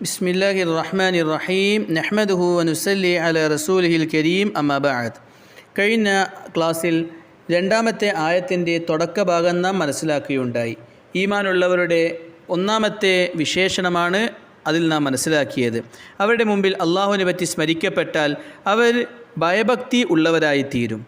بسم الله الرحمن الرحيم نحمده ونسلي على رسوله الكريم أما بعد കഴിഞ്ഞ ക്ലാസ്സിൽ രണ്ടാമത്തെ ആയത്തിൻ്റെ തുടക്ക ഭാഗം നാം മനസ്സിലാക്കുകയുണ്ടായി ഈമാനുള്ളവരുടെ ഒന്നാമത്തെ വിശേഷണമാണ് അതിൽ നാം മനസ്സിലാക്കിയത് അവരുടെ മുമ്പിൽ അള്ളാഹുവിനെ പറ്റി സ്മരിക്കപ്പെട്ടാൽ അവർ ഭയഭക്തി ഉള്ളവരായിത്തീരും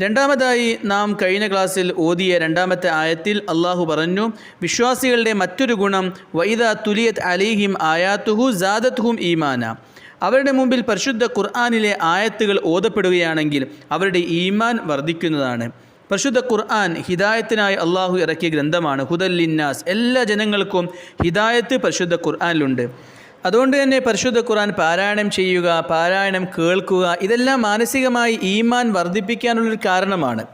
രണ്ടാമതായി നാം കഴിഞ്ഞ ക്ലാസ്സിൽ ഓതിയ രണ്ടാമത്തെ ആയത്തിൽ അള്ളാഹു പറഞ്ഞു വിശ്വാസികളുടെ മറ്റൊരു ഗുണം വൈദ തുലിയത് അലിഹിം ആയാത്തുഹു ജാദത്തുഹും ഈമാന. അവരുടെ മുമ്പിൽ പരിശുദ്ധ ഖുർആാനിലെ ആയത്തുകൾ ഓതപ്പെടുകയാണെങ്കിൽ അവരുടെ ഈമാൻ വർദ്ധിക്കുന്നതാണ്. പരിശുദ്ധ ഖുർആൻ ഹിദായത്തിനായി അള്ളാഹു ഇറക്കിയ ഗ്രന്ഥമാണ് ഹുദല്ലിന്നാസ് എല്ലാ ജനങ്ങൾക്കും ഹിദായത്ത് പരിശുദ്ധ ഖുർആനിലുണ്ട്. അതുകൊണ്ട് തന്നെ പരിശുദ്ധ ഖുറാൻ പാരായണം ചെയ്യുക പാരായണം കേൾക്കുക ഇതെല്ലാം മാനസികമായി ഈമാൻ വർദ്ധിപ്പിക്കാനുള്ളൊരു കാരണമാണ്.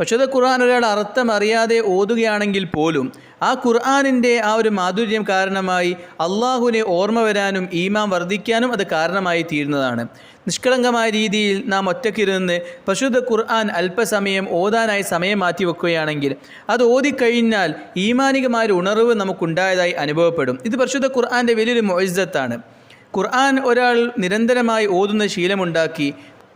പരിശുദ്ധ ഖുർആൻ ഒരാൾ അർത്ഥം അറിയാതെ ഓതുകയാണെങ്കിൽ പോലും ആ ഖുർആാനിന്റെ ആ ഒരു മാധുര്യം കാരണമായി അള്ളാഹുവിനെ ഓർമ്മ വരാനും ഈമാം വർദ്ധിക്കാനും അത് കാരണമായി തീരുന്നതാണ്. നിഷ്കളങ്കമായ രീതിയിൽ നാം ഒറ്റക്കിരുന്ന് പരിശുദ്ധ ഖുർആൻ അല്പസമയം ഓതാനായി സമയം മാറ്റി വെക്കുകയാണെങ്കിൽ അത് ഓതിക്കഴിഞ്ഞാൽ ഈമാനികമായ ഒരു ഉണർവ് നമുക്കുണ്ടായതായി അനുഭവപ്പെടും. ഇത് പരിശുദ്ധ ഖുർആന്റെ വലിയൊരു മൊയ്സത്താണ് ഖുർആൻ ഒരാൾ നിരന്തരമായി ഓതുന്ന ശീലമുണ്ടാക്കി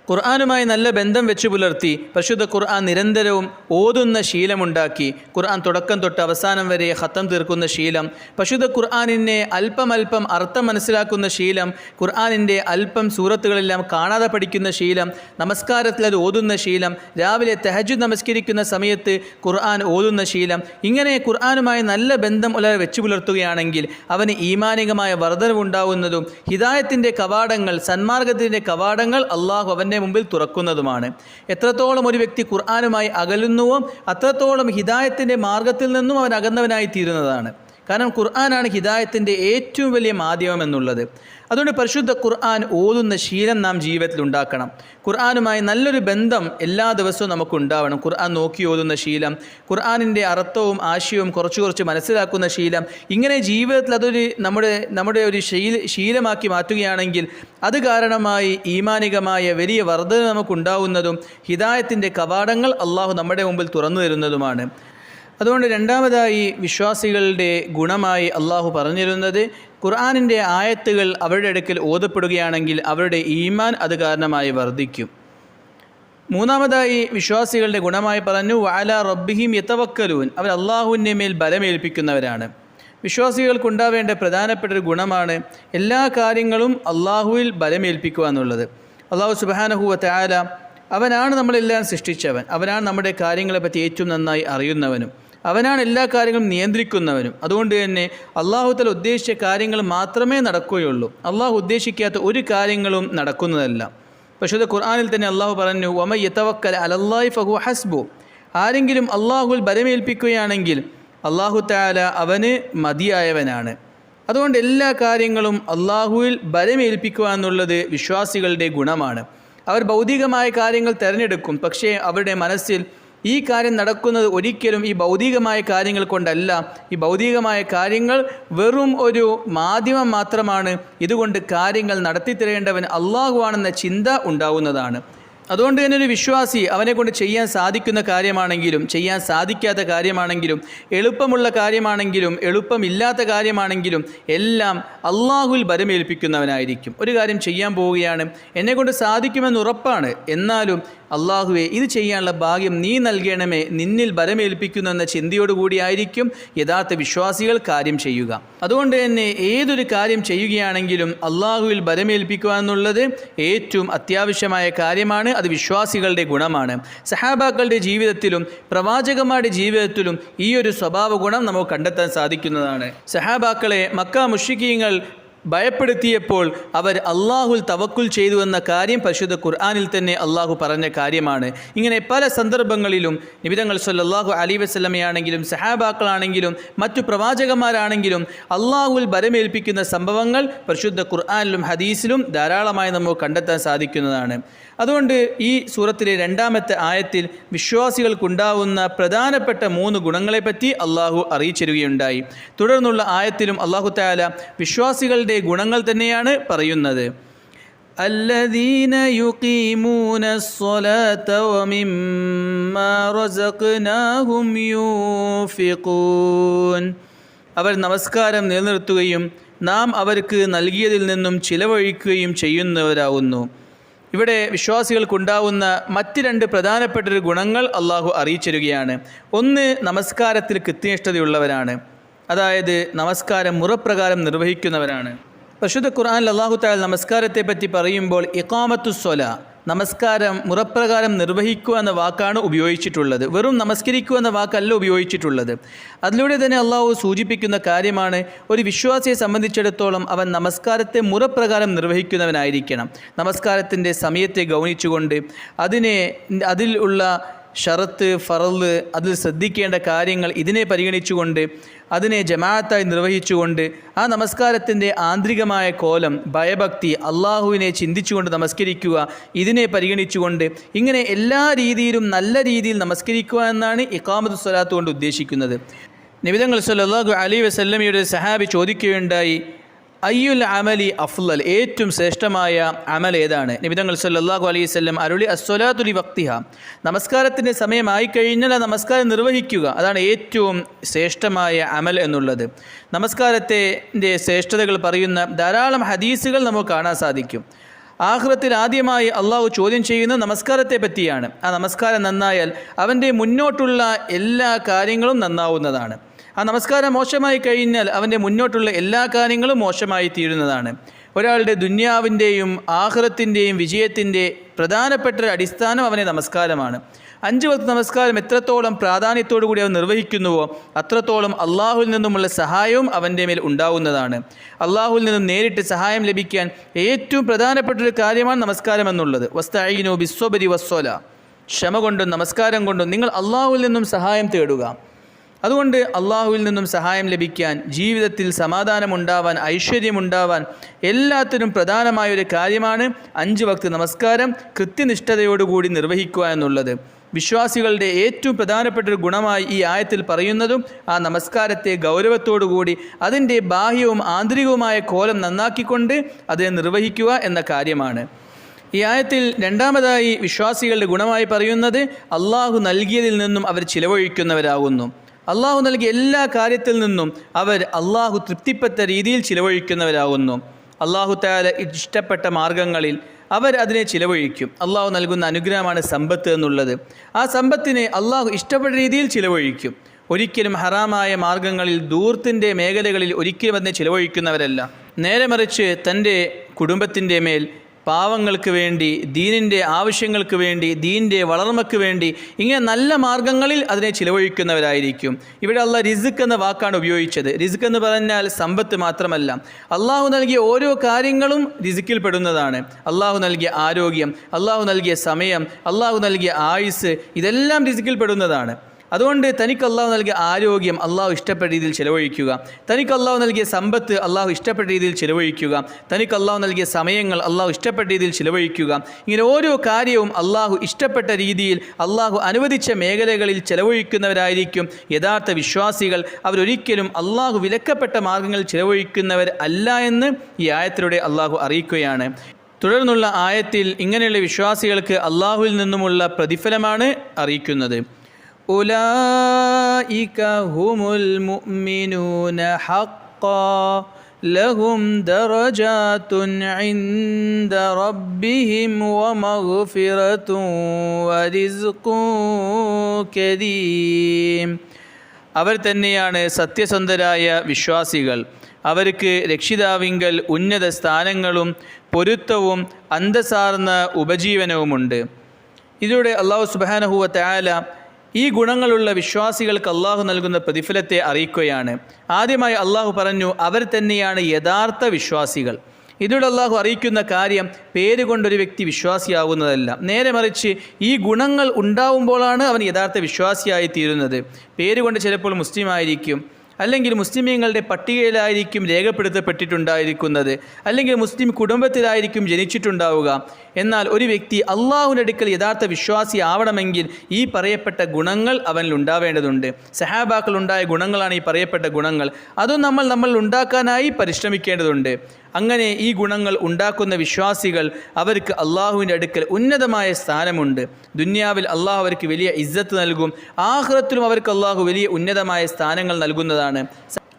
ഖുർആാനുമായി നല്ല ബന്ധം വെച്ചു പുലർത്തി പരിശുദ്ധ ഖുർആൻ നിരന്തരവും ഓതുന്ന ശീലമുണ്ടാക്കി. ഖുർആൻ തുടക്കം തൊട്ട് അവസാനം വരെ ഹത്തം തീർക്കുന്ന ശീലം പരിശുദ്ധ ഖുർആാനിനെ അല്പം അല്പം അർത്ഥം മനസ്സിലാക്കുന്ന ശീലം ഖുർആാനിന്റെ അല്പം സൂറത്തുകളെല്ലാം കാണാതെ പഠിക്കുന്ന ശീലം നമസ്കാരത്തിൽ അത് ഓതുന്ന ശീലം രാവിലെ തെഹജു നമസ്കരിക്കുന്ന സമയത്ത് ഖുർആൻ ഓതുന്ന ശീലം. ഇങ്ങനെ ഖുർആാനുമായി നല്ല ബന്ധം ഉള്ള വെച്ചു പുലർത്തുകയാണെങ്കിൽ അവന് ഈമാനികമായ വർധനവുണ്ടാവുന്നതും ഹിദായത്തിന്റെ കവാടങ്ങൾ സന്മാർഗത്തിന്റെ കവാടങ്ങൾ അള്ളാഹു അവന്റെ മുമ്പിൽ തുറക്കുന്നതുമാണ്. എത്രത്തോളം ഒരു വ്യക്തി ഖുർആാനുമായി അകലുന്നുവോ അത്രത്തോളം ഹിദായത്തിന്റെ മാർഗത്തിൽ നിന്നും അവൻ അകന്നവനായി തീരുന്നതാണ് കാരണം ഖുർആനാണ് ഹിദായത്തിന്റെ ഏറ്റവും വലിയ മാധ്യമം എന്നുള്ളത്. അതുകൊണ്ട് പരിശുദ്ധ ഖുർആൻ ഓതുന്ന ശീലം നാം ജീവിതത്തിൽ ഉണ്ടാക്കണം. ഖുർആനുമായി നല്ലൊരു ബന്ധം എല്ലാ ദിവസവും നമുക്ക് ഉണ്ടാവണം. ഖുർആൻ നോക്കി ഓതുന്ന ശീലം ഖുർആനിന്റെ അർത്ഥവും ആശയവും കുറച്ച് കുറച്ച് മനസ്സിലാക്കുന്ന ശീലം ഇങ്ങനെ ജീവിതത്തിൽ അതൊരു നമ്മുടെ നമ്മുടെ ഒരു ശീല ശീലമാക്കി മാറ്റുകയാണെങ്കിൽ അത് കാരണമായി ഈമാനികമായ വലിയ വർധന നമുക്കുണ്ടാവുന്നതും ഹിദായത്തിന്റെ കവാടങ്ങൾ അള്ളാഹു നമ്മുടെ മുമ്പിൽ തുറന്നു തരുന്നതുമാണ്. അതുകൊണ്ട് രണ്ടാമതായി വിശ്വാസികളുടെ ഗുണമായി അള്ളാഹു പറഞ്ഞിരുന്നത് ഖുർആാനിന്റെ ആയത്തുകൾ അവരുടെ അടുക്കൽ ഓതപ്പെടുകയാണെങ്കിൽ അവരുടെ ഈമാൻ അത് കാരണമായി വർദ്ധിക്കും. മൂന്നാമതായി വിശ്വാസികളുടെ ഗുണമായി പറഞ്ഞു വാല റബ്ബിഹിം യത്തവക്കലൂൻ അവർ അള്ളാഹുവിന്റെ മേൽ ബലമേൽപ്പിക്കുന്നവരാണ്. വിശ്വാസികൾക്കുണ്ടാവേണ്ട പ്രധാനപ്പെട്ട ഒരു ഗുണമാണ് എല്ലാ കാര്യങ്ങളും അള്ളാഹുവിൽ ബലമേൽപ്പിക്കുക എന്നുള്ളത്. അള്ളാഹു സുബാനഹുവ താല അവനാണ് നമ്മളെല്ലാം സൃഷ്ടിച്ചവൻ. അവനാണ് നമ്മുടെ കാര്യങ്ങളെപ്പറ്റി ഏറ്റവും നന്നായി അറിയുന്നവനും. അവനാണ് എല്ലാ കാര്യങ്ങളും നിയന്ത്രിക്കുന്നവനും. അതുകൊണ്ട് തന്നെ അള്ളാഹുത്തല ഉദ്ദേശിച്ച കാര്യങ്ങൾ മാത്രമേ നടക്കുകയുള്ളൂ. അള്ളാഹു ഉദ്ദേശിക്കാത്ത ഒരു കാര്യങ്ങളും നടക്കുന്നതല്ല. പക്ഷേ ഖുർആാനിൽ തന്നെ അള്ളാഹു പറഞ്ഞു ഒമ യത്തവക്കൽ അലല്ലാഹി ഫഹു ഹസ്ബു. ആരെങ്കിലും അള്ളാഹുൽ ബലമേൽപ്പിക്കുകയാണെങ്കിൽ അള്ളാഹു താല അവന് മതിയായവനാണ്. അതുകൊണ്ട് എല്ലാ കാര്യങ്ങളും അള്ളാഹുവിൽ ബലമേൽപ്പിക്കുക എന്നുള്ളത് വിശ്വാസികളുടെ ഗുണമാണ്. അവർ ഭൗതികമായ കാര്യങ്ങൾ തിരഞ്ഞെടുക്കും പക്ഷേ അവരുടെ മനസ്സിൽ ഈ കാര്യം നടക്കുന്നത് ഒരിക്കലും ഈ ഭൗതികമായ കാര്യങ്ങൾ കൊണ്ടല്ല. ഈ ഭൗതികമായ കാര്യങ്ങൾ വെറും ഒരു മാധ്യമം മാത്രമാണ്. ഇതുകൊണ്ട് കാര്യങ്ങൾ നടത്തിത്തരേണ്ടവൻ അള്ളാഹുവാണെന്ന ചിന്ത ഉണ്ടാവുന്നതാണ്. അതുകൊണ്ട് തന്നെ ഒരു വിശ്വാസി അവനെ കൊണ്ട് ചെയ്യാൻ സാധിക്കുന്ന കാര്യമാണെങ്കിലും ചെയ്യാൻ സാധിക്കാത്ത കാര്യമാണെങ്കിലും എളുപ്പമുള്ള കാര്യമാണെങ്കിലും എളുപ്പമില്ലാത്ത കാര്യമാണെങ്കിലും എല്ലാം അള്ളാഹുൽ ബലമേൽപ്പിക്കുന്നവനായിരിക്കും. ഒരു കാര്യം ചെയ്യാൻ പോവുകയാണ് എന്നെക്കൊണ്ട് സാധിക്കുമെന്ന് ഉറപ്പാണ്. എന്നാലും അള്ളാഹുവെ ഇത് ചെയ്യാനുള്ള ഭാഗ്യം നീ നൽകണമേ നിന്നിൽ ബലമേൽപ്പിക്കുന്നു എന്ന ചിന്തയോടുകൂടിയായിരിക്കും യഥാർത്ഥ വിശ്വാസികൾ കാര്യം ചെയ്യുക. അതുകൊണ്ട് തന്നെ ഏതൊരു കാര്യം ചെയ്യുകയാണെങ്കിലും അള്ളാഹുവിൽ ബലമേൽപ്പിക്കുക എന്നുള്ളത് ഏറ്റവും അത്യാവശ്യമായ കാര്യമാണ്. അത് വിശ്വാസികളുടെ ഗുണമാണ്. സഹാബാക്കളുടെ ജീവിതത്തിലും പ്രവാചകന്മാരുടെ ജീവിതത്തിലും ഈ ഒരു സ്വഭാവ ഗുണം നമുക്ക് കണ്ടെത്താൻ സാധിക്കുന്നതാണ്. സഹാബാക്കളെ മക്ക മുഷിക്കീങ്ങൾ ഭയപ്പെടുത്തിയപ്പോൾ അവർ അള്ളാഹുൽ തവക്കുൽ ചെയ്തു എന്ന കാര്യം പരിശുദ്ധ ഖുർആാനിൽ തന്നെ അള്ളാഹു പറഞ്ഞ കാര്യമാണ്. ഇങ്ങനെ പല സന്ദർഭങ്ങളിലും നിബിതങ്ങൾ സല്ലാഹു അലി വസ്ലമയാണെങ്കിലും സഹാബാക്കളാണെങ്കിലും മറ്റു പ്രവാചകന്മാരാണെങ്കിലും അള്ളാഹുൽ ബലമേൽപ്പിക്കുന്ന സംഭവങ്ങൾ പരിശുദ്ധ ഖുർആാനിലും ഹദീസിലും ധാരാളമായി നമുക്ക് കണ്ടെത്താൻ സാധിക്കുന്നതാണ്. അതുകൊണ്ട് ഈ സൂറത്തിലെ രണ്ടാമത്തെ ആയത്തിൽ വിശ്വാസികൾക്കുണ്ടാവുന്ന പ്രധാനപ്പെട്ട മൂന്ന് ഗുണങ്ങളെപ്പറ്റി അള്ളാഹു അറിയിച്ചിരുകയുണ്ടായി. തുടർന്നുള്ള ആയത്തിലും അള്ളാഹു താല വിശ്വാസികളുടെ ഗുണങ്ങൾ തന്നെയാണ് പറയുന്നത് الذين يقيمون الصلاة ومما رزقناهم ينفقون അവർ നമസ്കാരം നിലനിർത്തുകയും നാം അവർക്ക് നൽകിയതിൽ നിന്നും ചിലവഴിക്കുകയും ചെയ്യുന്നവരാകുന്നു ഇവിടെ വിശ്വാസികൾക്കുണ്ടാവുന്ന മറ്റ് രണ്ട് പ്രധാനപ്പെട്ട ഗുണങ്ങൾ അള്ളാഹു അറിയിച്ചിരുകയാണ് ഒന്ന് നമസ്കാരത്തിൽ കൃത്യനിഷ്ഠതയുള്ളവരാണ് അതായത് നമസ്കാരം മുറപ്രകാരം നിർവഹിക്കുന്നവരാണ് പരിശുദ്ധ ഖുർആൻ അള്ളാഹു താൽ നമസ്കാരത്തെ പറ്റി പറയുമ്പോൾ ഇക്കാമത്തു സ്വല നമസ്കാരം മുറപ്രകാരം നിർവഹിക്കുക എന്ന വാക്കാണ് ഉപയോഗിച്ചിട്ടുള്ളത്. വെറും നമസ്കരിക്കുക എന്ന വാക്കല്ല ഉപയോഗിച്ചിട്ടുള്ളത്. അതിലൂടെ തന്നെ അള്ളാഹു സൂചിപ്പിക്കുന്ന കാര്യമാണ് ഒരു വിശ്വാസിയെ സംബന്ധിച്ചിടത്തോളം അവൻ നമസ്കാരത്തെ മുറപ്രകാരം നിർവഹിക്കുന്നവനായിരിക്കണം. നമസ്കാരത്തിന്റെ സമയത്തെ ഗൗനിച്ചുകൊണ്ട് അതിനെ അതിൽ ഉള്ള ഷറത്ത് ഫറൽ അതിൽ ശ്രദ്ധിക്കേണ്ട കാര്യങ്ങൾ ഇതിനെ പരിഗണിച്ചുകൊണ്ട് അതിനെ ജമാഅത്തായി നിർവഹിച്ചുകൊണ്ട് ആ നമസ്കാരത്തിന്റെ ആന്തരികമായ കോലം ഭയഭക്തി അള്ളാഹുവിനെ ചിന്തിച്ചുകൊണ്ട് നമസ്കരിക്കുക ഇതിനെ പരിഗണിച്ചുകൊണ്ട് ഇങ്ങനെ എല്ലാ രീതിയിലും നല്ല രീതിയിൽ നമസ്കരിക്കുക എന്നാണ് ഇക്കാമത്ത് സ്വലാത്ത് കൊണ്ട് ഉദ്ദേശിക്കുന്നത്. നിബിതങ്ങൾ സല്ലാഹു അലി വസല്ലമയുടെ സഹാബി ചോദിക്കുകയുണ്ടായി അയ്യുൽ അമലി അഫ്ലൽ ഏറ്റവും ശ്രേഷ്ഠമായ അമൽ ഏതാണ്? നിബിതങ്ങൾ സല്ലാഹു അലൈഹി വസല്ലം അരുളി അസ്വലാതുലി വക്തിഹ നമസ്കാരത്തിന്റെ സമയമായി കഴിഞ്ഞാൽ ആ നമസ്കാരം നിർവഹിക്കുക. അതാണ് ഏറ്റവും ശ്രേഷ്ഠമായ അമൽ എന്നുള്ളത്. നമസ്കാരത്തിന്റെ ശ്രേഷ്ഠതകൾ പറയുന്ന ധാരാളം ഹദീസുകൾ നമുക്ക് കാണാൻ സാധിക്കും. ആഹ്റത്തിൽ ആദ്യമായി അള്ളാഹു ചോദ്യം ചെയ്യുന്ന നമസ്കാരത്തെ പറ്റിയാണ്. ആ നമസ്കാരം നന്നായാൽ അവന്റെ മുന്നോട്ടുള്ള എല്ലാ കാര്യങ്ങളും നന്നാവുന്നതാണ്. ആ നമസ്കാരം മോശമായി കഴിഞ്ഞാൽ അവന്റെ മുന്നോട്ടുള്ള എല്ലാ കാര്യങ്ങളും മോശമായി തീരുന്നതാണ്. ഒരാളുടെ ദുന്യാവിന്റെയും ആഹ്റത്തിന്റെയും വിജയത്തിന്റെ പ്രധാനപ്പെട്ട ഒരു അടിസ്ഥാനം അവനെ നമസ്കാരമാണ്. അഞ്ച് വക്ത നമസ്കാരം എത്രത്തോളം പ്രാധാന്യത്തോടു കൂടി അവൻ നിർവഹിക്കുന്നുവോ അത്രത്തോളം അള്ളാഹുവിൽ നിന്നുമുള്ള സഹായവും അവന്റെ മേൽ ഉണ്ടാവുന്നതാണ്. അള്ളാഹുവിൽ നിന്നും നേരിട്ട് സഹായം ലഭിക്കാൻ ഏറ്റവും പ്രധാനപ്പെട്ട ഒരു കാര്യമാണ് നമസ്കാരം എന്നുള്ളത്. വസ്തായിനോ ബിസ്വബരി വസ്വല ക്ഷമ കൊണ്ടും നമസ്കാരം കൊണ്ടും നിങ്ങൾ അള്ളാഹുവിൽ നിന്നും സഹായം തേടുക. അതുകൊണ്ട് അള്ളാഹുവിൽ നിന്നും സഹായം ലഭിക്കാൻ ജീവിതത്തിൽ സമാധാനമുണ്ടാവാൻ ഐശ്വര്യമുണ്ടാവാൻ എല്ലാത്തിനും പ്രധാനമായ ഒരു കാര്യമാണ് അഞ്ച് വക്ത് നമസ്കാരം കൃത്യനിഷ്ഠതയോടുകൂടി നിർവഹിക്കുക എന്നുള്ളത്. വിശ്വാസികളുടെ ഏറ്റവും പ്രധാനപ്പെട്ട ഒരു ഗുണമായി ഈ ആയത്തിൽ പറയുന്നതും ആ നമസ്കാരത്തെ ഗൗരവത്തോടുകൂടി അതിന്റെ ബാഹ്യവും ആന്തരികവുമായ കോലം നന്നാക്കിക്കൊണ്ട് അതിനെ നിർവഹിക്കുക എന്ന കാര്യമാണ്. ഈ ആയത്തിൽ രണ്ടാമതായി വിശ്വാസികളുടെ ഗുണമായി പറയുന്നത് അള്ളാഹു നൽകിയതിൽ നിന്നും അവർ ചിലവഴിക്കുന്നവരാകുന്നു. അള്ളാഹു നൽകിയ എല്ലാ കാര്യത്തിൽ നിന്നും അവർ അള്ളാഹു തൃപ്തിപ്പെട്ട രീതിയിൽ ചിലവഴിക്കുന്നവരാകുന്നു. അള്ളാഹു താല ഇഷ്ടപ്പെട്ട മാർഗങ്ങളിൽ അവർ അതിനെ ചിലവഴിക്കും. അള്ളാഹു നൽകുന്ന അനുഗ്രഹമാണ് സമ്പത്ത് എന്നുള്ളത്. ആ സമ്പത്തിനെ അള്ളാഹു ഇഷ്ടപ്പെട്ട രീതിയിൽ ചിലവഴിക്കും. ഒരിക്കലും ഹറാമായ മാർഗങ്ങളിൽ ദൂർത്തിന്റെ മേഖലകളിൽ ഒരിക്കലും അതിനെ ചിലവഴിക്കുന്നവരല്ല. നേരെ മറിച്ച് തന്റെ കുടുംബത്തിന്റെ മേൽ പാവങ്ങൾക്ക് വേണ്ടി ദീനിന്റെ ആവശ്യങ്ങൾക്ക് വേണ്ടി ദീനിന്റെ വളർമ്മയ്ക്ക് വേണ്ടി ഇങ്ങനെ നല്ല മാർഗങ്ങളിൽ അതിനെ ചിലവഴിക്കുന്നവരായിരിക്കും. ഇവിടെ അള്ള റിസുക്ക് എന്ന വാക്കാണ് ഉപയോഗിച്ചത്. റിസുക്ക് എന്ന് പറഞ്ഞാൽ സമ്പത്ത് മാത്രമല്ല. അള്ളാഹു നൽകിയ ഓരോ കാര്യങ്ങളും റിസുക്കിൽ പെടുന്നതാണ്. അള്ളാഹു നൽകിയ ആരോഗ്യം അള്ളാഹു നൽകിയ സമയം അള്ളാഹു നൽകിയ ആയുസ് ഇതെല്ലാം റിസുക്കിൽ പെടുന്നതാണ്. അതുകൊണ്ട് തനിക്ക് അള്ളാഹു നൽകിയ ആരോഗ്യം അള്ളാഹു ഇഷ്ടപ്പെട്ട രീതിയിൽ ചിലവഴിക്കുക. തനിക്ക് അള്ളാഹു നൽകിയ സമ്പത്ത് അള്ളാഹു ഇഷ്ടപ്പെട്ട രീതിയിൽ ചിലവഴിക്കുക. തനിക്ക് അള്ളാഹു നൽകിയ സമയങ്ങൾ അള്ളാഹു ഇഷ്ടപ്പെട്ട രീതിയിൽ ചിലവഴിക്കുക. ഇങ്ങനെ ഓരോ കാര്യവും അള്ളാഹു ഇഷ്ടപ്പെട്ട രീതിയിൽ അള്ളാഹു അനുവദിച്ച മേഖലകളിൽ ചിലവഴിക്കുന്നവരായിരിക്കും യഥാർത്ഥ വിശ്വാസികൾ. അവരൊരിക്കലും അള്ളാഹു വിലക്കപ്പെട്ട മാർഗങ്ങളിൽ ചിലവഴിക്കുന്നവർ അല്ല എന്ന് ഈ ആയത്തിലൂടെ അള്ളാഹു അറിയിക്കുകയാണ്. തുടർന്നുള്ള ആയത്തിൽ ഇങ്ങനെയുള്ള വിശ്വാസികൾക്ക് അള്ളാഹുവിൽ നിന്നുമുള്ള പ്രതിഫലമാണ് അറിയിക്കുന്നത്. أولئك هم المؤمنون حقا لهم درجات عند ربهم ومغفرة ورزق كريم അവർ തന്നെയാണ് സത്യസന്ധരായ വിശ്വാസികൾ അവർക്ക് രക്ഷിതാവിങ്കൽ ഉന്നത സ്ഥാനങ്ങളും പൊരുത്തവും അന്തസാർന്ന ഉപജീവനവുമുണ്ട് ഇതിലൂടെ അള്ളാഹു സുബാനഹുവ തയാല ഈ ഗുണങ്ങളുള്ള വിശ്വാസികൾക്ക് അള്ളാഹു നൽകുന്ന പ്രതിഫലത്തെ അറിയിക്കുകയാണ്. ആദ്യമായി അള്ളാഹു പറഞ്ഞു അവർ തന്നെയാണ് യഥാർത്ഥ വിശ്വാസികൾ. ഇതിലൂടെ അള്ളാഹു അറിയിക്കുന്ന കാര്യം പേര് കൊണ്ടൊരു വ്യക്തി വിശ്വാസിയാവുന്നതല്ല. നേരെ മറിച്ച് ഈ ഗുണങ്ങൾ ഉണ്ടാവുമ്പോഴാണ് അവൻ യഥാർത്ഥ വിശ്വാസിയായി തീരുന്നത് പേര് കൊണ്ട് ചിലപ്പോൾ മുസ്ലിം ആയിരിക്കും അല്ലെങ്കിൽ മുസ്ലിമീങ്ങളുടെ പട്ടികയിലായിരിക്കും രേഖപ്പെടുത്തപ്പെട്ടിട്ടുണ്ടായിരിക്കുന്നത്. അല്ലെങ്കിൽ മുസ്ലിം കുടുംബത്തിലായിരിക്കും ജനിച്ചിട്ടുണ്ടാവുക. എന്നാൽ ഒരു വ്യക്തി അള്ളാഹുവിന്റെ അടുക്കൽ യഥാർത്ഥ വിശ്വാസി ആവണമെങ്കിൽ ഈ പറയപ്പെട്ട ഗുണങ്ങൾ അവനിൽ ഉണ്ടാവേണ്ടതുണ്ട്. സഹാബാക്കൾ ഉണ്ടായ ഗുണങ്ങളാണ് ഈ പറയപ്പെട്ട ഗുണങ്ങൾ. അതും നമ്മൾ നമ്മൾ ഉണ്ടാക്കാനായി പരിശ്രമിക്കേണ്ടതുണ്ട്. അങ്ങനെ ഈ ഗുണങ്ങൾ ഉണ്ടാക്കുന്ന വിശ്വാസികൾ അവർക്ക് അള്ളാഹുവിന്റെ അടുക്കൽ ഉന്നതമായ സ്ഥാനമുണ്ട്. ദുന്യാവിൽ അള്ളാഹു അവർക്ക് വലിയ ഇജ്ജത്ത് നൽകും. ആഹ്റത്തിലും അവർക്ക് അള്ളാഹു വലിയ ഉന്നതമായ സ്ഥാനങ്ങൾ നൽകുന്നതാണ്.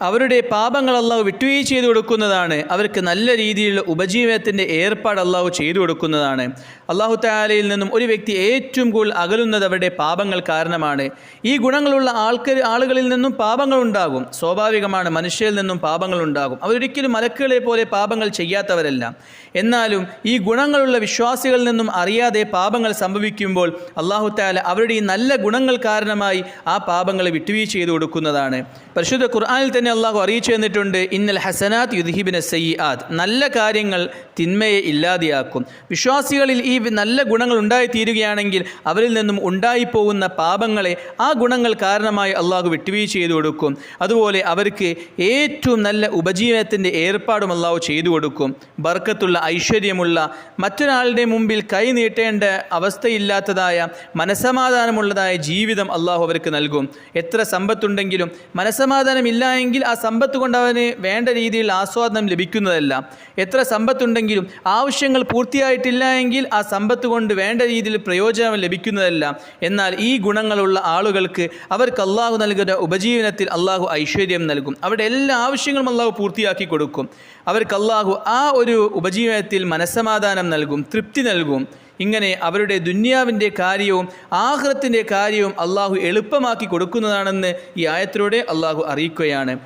അവരുടെ പാപങ്ങൾ അള്ളാഹു വിട്ടുവീഴ്ച ചെയ്തു കൊടുക്കുന്നതാണ്. അവർക്ക് നല്ല രീതിയിലുള്ള ഉപജീവനത്തിന്റെ ഏർപ്പാട് അള്ളാഹു ചെയ്തു കൊടുക്കുന്നതാണ്. അള്ളാഹു താലയിൽ നിന്നും ഒരു വ്യക്തി ഏറ്റവും കൂടുതൽ അകലുന്നത് അവരുടെ പാപങ്ങൾ കാരണമാണ്. ഈ ഗുണങ്ങളുള്ള ആൾക്കാർ ആളുകളിൽ നിന്നും പാപങ്ങൾ ഉണ്ടാകും. സ്വാഭാവികമാണ് മനുഷ്യരിൽ നിന്നും പാപങ്ങൾ ഉണ്ടാകും. അവരൊരിക്കലും മലക്കുകളെ പോലെ പാപങ്ങൾ ചെയ്യാത്തവരല്ല. എന്നാലും ഈ ഗുണങ്ങളുള്ള വിശ്വാസികളിൽ നിന്നും അറിയാതെ പാപങ്ങൾ സംഭവിക്കുമ്പോൾ അള്ളാഹു താല അവരുടെ ഈ നല്ല ഗുണങ്ങൾ കാരണമായി ആ പാപങ്ങളെ വിട്ടുവീഴ്ച ചെയ്തു കൊടുക്കുന്നതാണ്. പരിശുദ്ധ ഖുർആാനിൽ തന്നെ അള്ളാഹു അറിയിച്ചു തന്നിട്ടുണ്ട് ഇന്നൽ ഹസനാത്ത് യുദ്ഹിബിന് സയ്യാത്ത് നല്ല കാര്യങ്ങൾ തിന്മയെ ഇല്ലാതെയാക്കും. വിശ്വാസികളിൽ ഈ നല്ല ഗുണങ്ങൾ ഉണ്ടായിത്തീരുകയാണെങ്കിൽ അവരിൽ നിന്നും ഉണ്ടായിപ്പോകുന്ന പാപങ്ങളെ ആ ഗുണങ്ങൾ കാരണമായി അള്ളാഹു വിട്ടുവീഴ്ച ചെയ്തു കൊടുക്കും. അതുപോലെ അവർക്ക് ഏറ്റവും നല്ല ഉപജീവനത്തിന്റെ ഏർപ്പാടും അള്ളാഹു ചെയ്തു കൊടുക്കും. ബർക്കത്തുള്ള ഐശ്വര്യമുള്ള മറ്റൊരാളുടെ മുമ്പിൽ കൈ നീട്ടേണ്ട അവസ്ഥയില്ലാത്തതായ മനസമാധാനമുള്ളതായ ജീവിതം അള്ളാഹു അവർക്ക് നൽകും. എത്ര സമ്പത്തുണ്ടെങ്കിലും മനസമാധാനമില്ലായെങ്കിൽ എങ്കിൽ ആ സമ്പത്ത് കൊണ്ട് അവന് വേണ്ട രീതിയിൽ ആസ്വാദനം ലഭിക്കുന്നതല്ല. എത്ര സമ്പത്തുണ്ടെങ്കിലും ആവശ്യങ്ങൾ പൂർത്തിയായിട്ടില്ല എങ്കിൽ ആ സമ്പത്ത് കൊണ്ട് വേണ്ട രീതിയിൽ പ്രയോജനം ലഭിക്കുന്നതല്ല. എന്നാൽ ഈ ഗുണങ്ങളുള്ള ആളുകൾക്ക് അവർക്ക് അള്ളാഹു നൽകുന്ന ഉപജീവനത്തിൽ അള്ളാഹു ഐശ്വര്യം നൽകും. അവരുടെ എല്ലാ ആവശ്യങ്ങളും അള്ളാഹു പൂർത്തിയാക്കി കൊടുക്കും. അവർക്ക് അള്ളാഹു ആ ഒരു ഉപജീവനത്തിൽ മനസ്സമാധാനം നൽകും തൃപ്തി നൽകും. ഇങ്ങനെ അവരുടെ ദുന്യാവിന്റെ കാര്യവും ആഹ്റത്തിന്റെ കാര്യവും അള്ളാഹു എളുപ്പമാക്കി കൊടുക്കുന്നതാണെന്ന് ഈ ആയത്തിലൂടെ അള്ളാഹു അറിയിക്കുകയാണ്.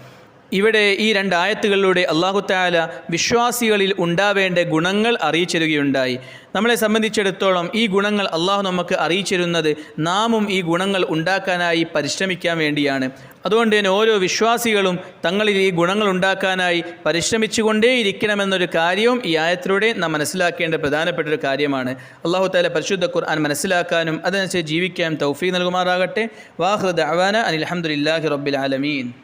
ഇവിടെ ഈ രണ്ട് ആയത്തുകളിലൂടെ അള്ളാഹു താല വിശ്വാസികളിൽ ഉണ്ടാവേണ്ട ഗുണങ്ങൾ അറിയിച്ചിരുകയുണ്ടായി നമ്മളെ സംബന്ധിച്ചിടത്തോളം ഈ ഗുണങ്ങൾ അള്ളാഹു നമുക്ക് അറിയിച്ചിരുന്നത് നാമും ഈ ഗുണങ്ങൾ ഉണ്ടാക്കാനായി പരിശ്രമിക്കാൻ വേണ്ടിയാണ്. അതുകൊണ്ട് തന്നെ ഓരോ വിശ്വാസികളും തങ്ങളിൽ ഈ ഗുണങ്ങൾ ഉണ്ടാക്കാനായി പരിശ്രമിച്ചുകൊണ്ടേയിരിക്കണമെന്നൊരു കാര്യവും ഈ ആയത്തിലൂടെ നാം മനസ്സിലാക്കേണ്ട പ്രധാനപ്പെട്ട ഒരു കാര്യമാണ്. അള്ളാഹു താല പരിശുദ്ധ ഖുർആൻ മനസ്സിലാക്കാനും അതനുസരിച്ച് ജീവിക്കാനും തൗഫീ നൽകുമാറാകട്ടെ. വാഹൃദ് അവാന അനിൽ അഹമ്മദില്ലാഹി റബ്ബിൽ ആലമീൻ.